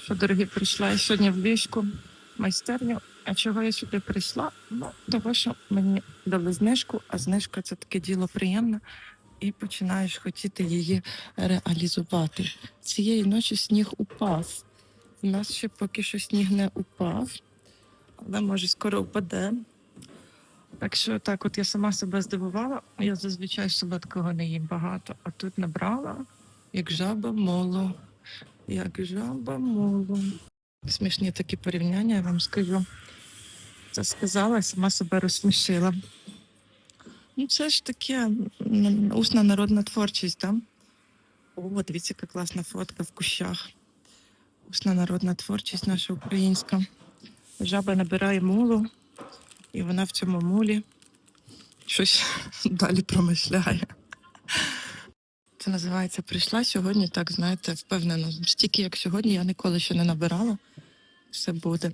Що, дорогі, прийшла я сьогодні в ліжку майстерню. А чого я сюди прийшла? Ну, того, що мені дали знижку, а знижка це таке діло приємне, і починаєш хотіти її реалізувати. Цієї ночі сніг упав. У нас ще поки що сніг не упав, але може скоро впаде. Так що так, от я сама себе здивувала. Я зазвичай солодкого не їм багато, а тут набрала, як жаба моло. Як жаба моло. Смішні такі порівняння, я вам скажу. Це сказала, і сама себе розсмішила. Ну, це ж таке усна народна творчість, так? О, дивіться, яка класна фотка в кущах. Усна народна творчість наша українська. Жаба набирає мулу, і вона в цьому мулі щось далі промишляє. Це називається Прийшла сьогодні, так знаєте, впевнено. Стільки, як сьогодні, я ніколи ще не набирала. Все буде.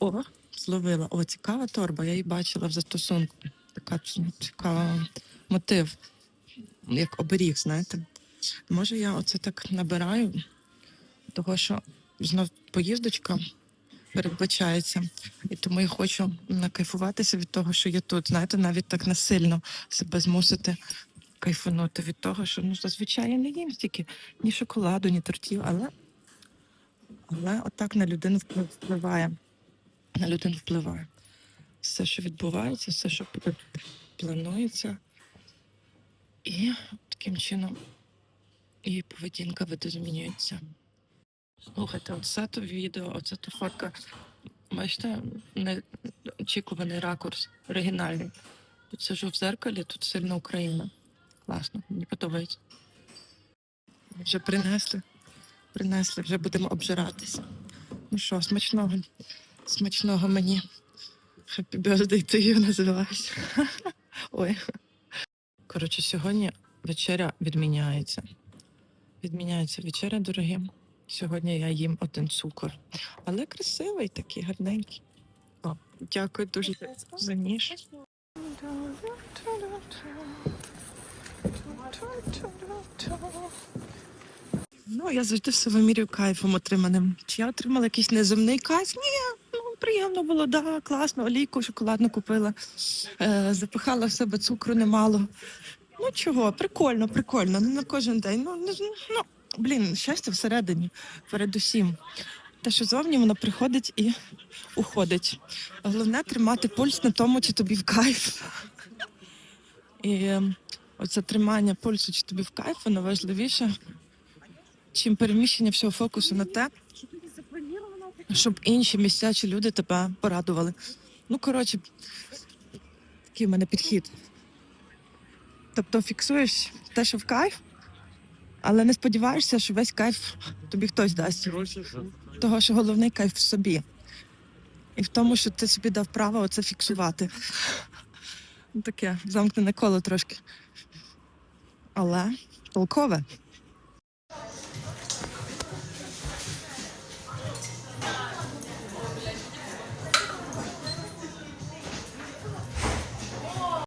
О, зловила. О, цікава торба. Я її бачила в застосунку. Така цікава мотив, як оберіг, знаєте. Може, я оце так набираю, того що знов поїздочка передбачається. І тому я хочу накайфуватися від того, що я тут. Знаєте, навіть так насильно себе змусити кайфанути від того, що ну зазвичай я не їм стільки ні шоколаду, ні тортів, але, але отак на людину впливає. На людину впливає. Все, що відбувається, все, що планується. І таким чином її поведінка видозмінюється. Слухайте, оце то відео, оце то фотка. Бачите, неочікуваний ракурс, оригінальний. Тут сижу в зеркалі, тут сильно Україна. Класно, мені подобається. Вже принесли. Принесли, вже будемо обжиратися. Ну що, смачного. Смачного мені. Happy birthday to you називається. Ой. Коротше, сьогодні вечеря відміняється. Відміняється вечеря, дорогі. Сьогодні я їм один цукор. Але красивий такий, гарненький. О, дякую дуже за ніж. Ну, я завжди все вимірюю кайфом отриманим. Чи я отримала якийсь неземний кайф? Ні, ну приємно було, да, класно, олійку шоколадну купила, е, запихала в себе цукру немало. Ну чого, прикольно, прикольно. Не на кожен день. Ну, не, ну блін, щастя всередині, передусім. Те, що зовні воно приходить і уходить. Головне тримати пульс на тому, чи тобі в кайф. І оце тримання пульсу, чи тобі в кайф, воно важливіше, чим переміщення всього фокусу на те, щоб інші місця чи люди тебе порадували. Ну, коротше, такий в мене підхід. Тобто фіксуєш те, що в кайф, але не сподіваєшся, що весь кайф тобі хтось дасть. Того, що головний кайф в собі. І в тому, що ти собі дав право оце фіксувати. Таке замкнене коло трошки. Але толкове.